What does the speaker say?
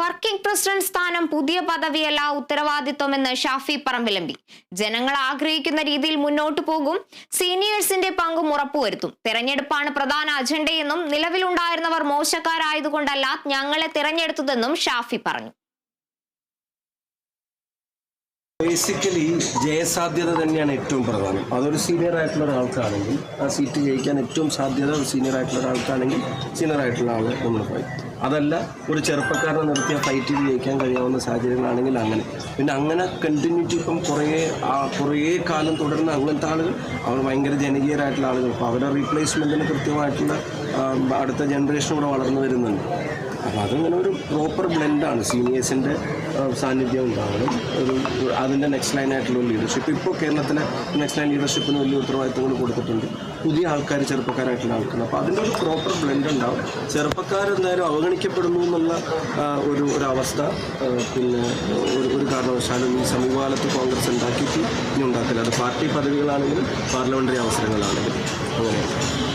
Working president സ്ഥാനം പുതിയ പദവിയല്ല ഉത്തരവാദിത്വമെന്ന് ഷാഫി പറമ്പിലമ്പി. ജനങ്ങൾ ആഗ്രഹിക്കുന്ന രീതിയിൽ മുന്നോട്ടു പോകും സീനിയേഴ്സിന്റെ പങ്കും ഉറപ്പുവരുത്തും. തെരഞ്ഞെടുപ്പാണ് പ്രധാന അജണ്ടയെന്നും നിലവിലുണ്ടായിരുന്നവർ മോശക്കാരായതുകൊണ്ടല്ല ഞങ്ങളെ തിരഞ്ഞെടുത്തതെന്നും ഷാഫി പറഞ്ഞു. ബേസിക്കലി ജയസാധ്യത തന്നെയാണ് ഏറ്റവും പ്രധാനം. അതൊരു സീനിയർ ആയിട്ടുള്ള ഒരാൾക്കാണെങ്കിൽ ആ സീറ്റ് ജയിക്കാൻ ഏറ്റവും സാധ്യത ഒരു സീനിയർ ആയിട്ടുള്ള ഒരാൾക്കാണെങ്കിൽ സീനിയർ ആയിട്ടുള്ള ആൾ നമ്മൾ പോയി അതല്ല ഒരു ചെറുപ്പക്കാരനെ നിർത്തിയ ഫൈറ്റ് ജയിക്കാൻ കഴിയാവുന്ന സാഹചര്യങ്ങളാണെങ്കിൽ അങ്ങനെ. പിന്നെ അങ്ങനെ കണ്ടിന്യൂറ്റി ഇപ്പം കുറേ കുറേ കാലം തുടരുന്ന അങ്ങനത്തെ ആളുകൾ അവർ ഭയങ്കര ജനകീയരായിട്ടുള്ള ആളുകൾ. അപ്പോൾ അവരുടെ റീപ്ലേസ്മെന്റിന് കൃത്യമായിട്ടുള്ള അടുത്ത ജനറേഷൻ കൂടെ വളർന്നു വരുന്നുണ്ട്. അപ്പോൾ അതിങ്ങനെ ഒരു പ്രോപ്പർ ബ്ലെൻഡാണ് സീനിയേഴ്സിന്റെ സാന്നിധ്യം ഉണ്ടാവണം. ഒരു അതിന്റെ നെക്സ്റ്റ് ലൈൻ ആയിട്ടുള്ള ലീഡർഷിപ്പ് ഇപ്പോൾ കേരളത്തിലെ നെക്സ്റ്റ് ലൈൻ ലീഡർഷിപ്പിന് വലിയ ഉത്തരവാദിത്തങ്ങൾ കൊടുത്തിട്ടുണ്ട്. പുതിയ ആൾക്കാർ ചെറുപ്പക്കാരായിട്ടുള്ള ആൾക്കാർ അപ്പോൾ അതിന്റെ ഒരു പ്രോപ്പർ ബ്ലെൻഡ് ഉണ്ടാവും. ചെറുപ്പക്കാരെന്തായാലും അവഗണിക്കപ്പെടുന്നു എന്നുള്ള ഒരു ഒരു അവസ്ഥ പിന്നെ ഒരു ഒരു കാരണവശാലും ഈ സമീപകാലത്ത് കോൺഗ്രസ് ഉണ്ടാക്കിയിട്ട് ഇനി ഉണ്ടാക്കില്ല. അത് പാർട്ടി പദവികളാണെങ്കിലും പാർലമെന്ററി അവസരങ്ങളാണെങ്കിലും. അങ്ങനെയാണ്.